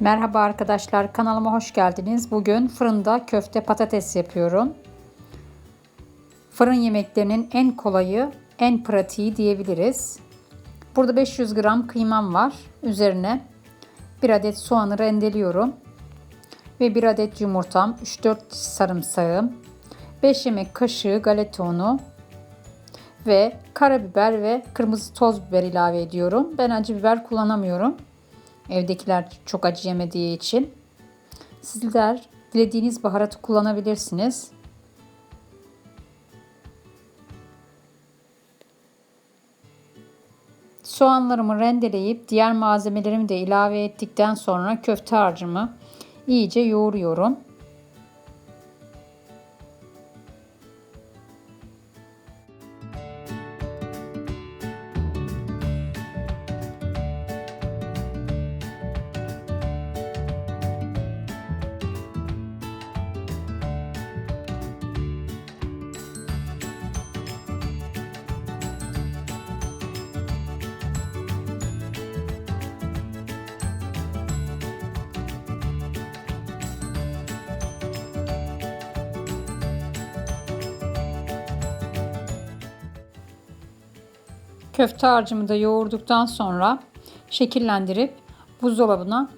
Merhaba arkadaşlar kanalıma hoş geldiniz. Bugün fırında köfte patates yapıyorum. Fırın yemeklerinin en kolayı, en pratiği diyebiliriz. Burada 500 gram kıymam var. Üzerine 1 adet soğanı rendeliyorum. Ve 1 adet yumurtam, 3-4 sarımsağım, 5 yemek kaşığı galeta unu ve karabiber ve kırmızı toz biber ilave ediyorum. Ben acı biber kullanamıyorum. Evdekiler çok acı yemediği için. Sizler dilediğiniz baharatı kullanabilirsiniz. Soğanlarımı rendeleyip diğer malzemelerimi de ilave ettikten sonra köfte harcımı iyice yoğuruyorum. Köfte harcımı da yoğurduktan sonra şekillendirip buzdolabına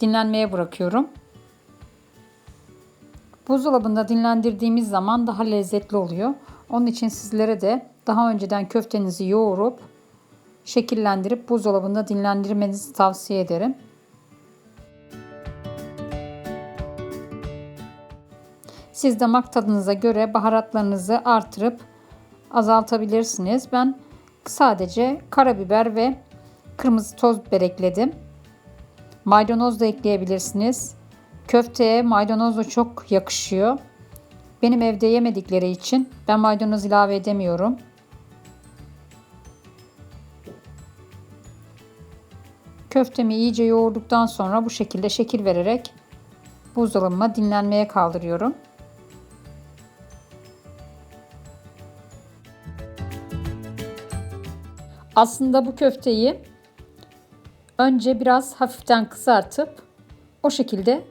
dinlenmeye bırakıyorum. Buzdolabında dinlendirdiğimiz zaman daha lezzetli oluyor. Onun için sizlere de daha önceden köftenizi yoğurup şekillendirip buzdolabında dinlendirmenizi tavsiye ederim. Siz damak tadınıza göre baharatlarınızı artırıp azaltabilirsiniz. Ben sadece karabiber ve kırmızı toz biber ekledim. Maydanoz da ekleyebilirsiniz. Köfteye maydanoz da çok yakışıyor. Benim evde yemedikleri için ben maydanoz ilave edemiyorum. Köftemi iyice yoğurduktan sonra bu şekilde şekil vererek buzdolabıma dinlenmeye kaldırıyorum. Aslında bu köfteyi önce biraz hafiften kızartıp o şekilde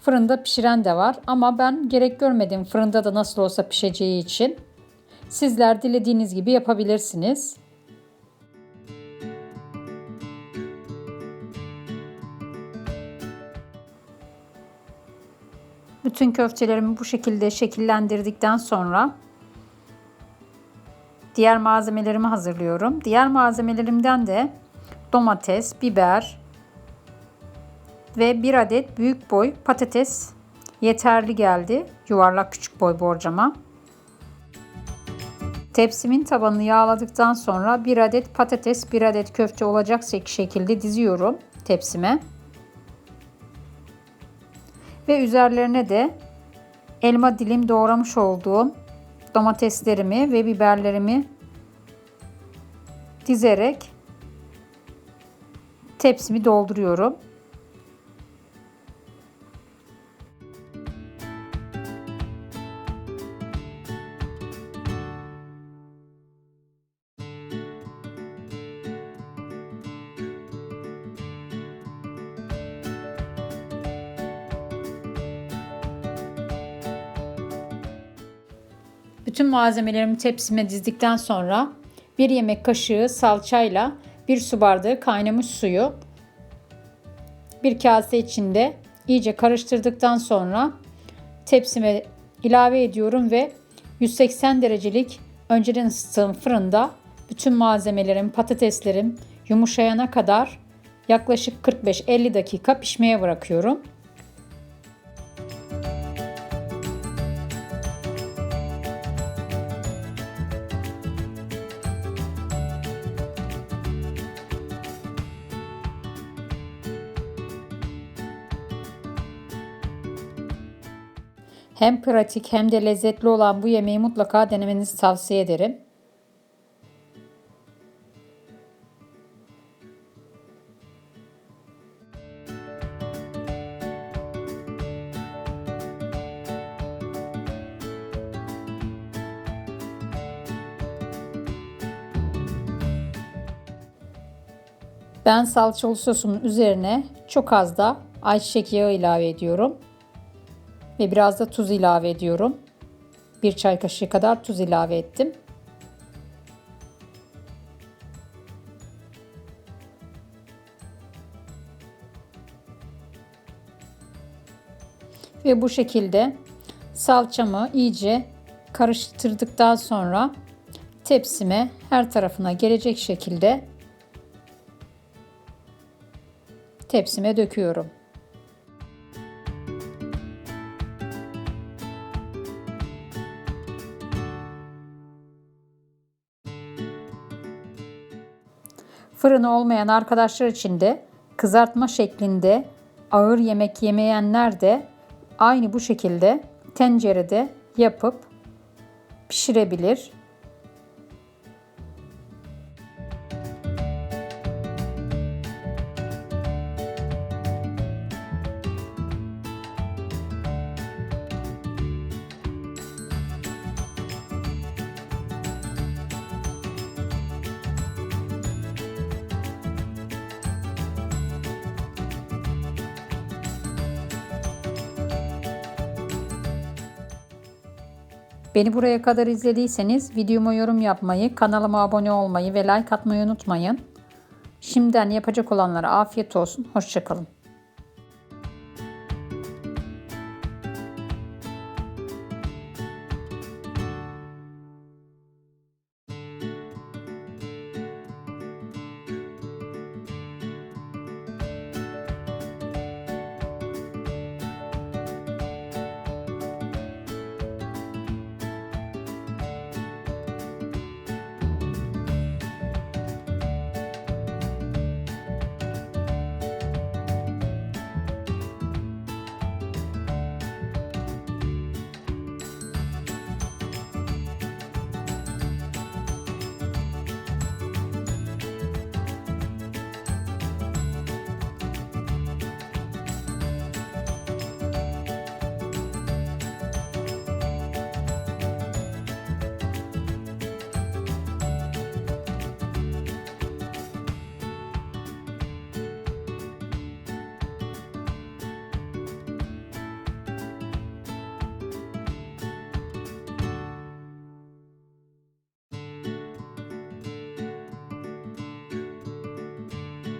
fırında pişiren de var. Ama ben gerek görmedim fırında da nasıl olsa pişeceği için. Sizler dilediğiniz gibi yapabilirsiniz. Bütün köftelerimi bu şekilde şekillendirdikten sonra diğer malzemelerimi hazırlıyorum. Diğer malzemelerimden de domates, biber ve bir adet büyük boy patates yeterli geldi. Yuvarlak küçük boy borcama. Tepsimin tabanını yağladıktan sonra bir adet patates, bir adet köfte olacak şekilde diziyorum tepsime. Ve üzerlerine de elma dilim doğramış olduğum domateslerimi ve biberlerimi dizerek tepsimi dolduruyorum. Bütün malzemelerimi tepsime dizdikten sonra bir yemek kaşığı salçayla bir su bardağı kaynamış suyu bir kase içinde iyice karıştırdıktan sonra tepsime ilave ediyorum ve 180 derecelik önceden ısıttığım fırında bütün malzemelerim, patateslerim yumuşayana kadar yaklaşık 45-50 dakika pişmeye bırakıyorum. Hem pratik hem de lezzetli olan bu yemeği mutlaka denemenizi tavsiye ederim. Ben salçalı sosumun üzerine çok az da ayçiçek yağı ilave ediyorum. Ve biraz da tuz ilave ediyorum. Bir çay kaşığı kadar tuz ilave ettim. Ve bu şekilde salçamı iyice karıştırdıktan sonra tepsime her tarafına gelecek şekilde tepsime döküyorum. Fırını olmayan arkadaşlar için de kızartma şeklinde ağır yemek yemeyenler de aynı bu şekilde tencerede yapıp pişirebilir. Beni buraya kadar izlediyseniz videoma yorum yapmayı, kanalıma abone olmayı ve like atmayı unutmayın. Şimdiden yapacak olanlara afiyet olsun. Hoşçakalın.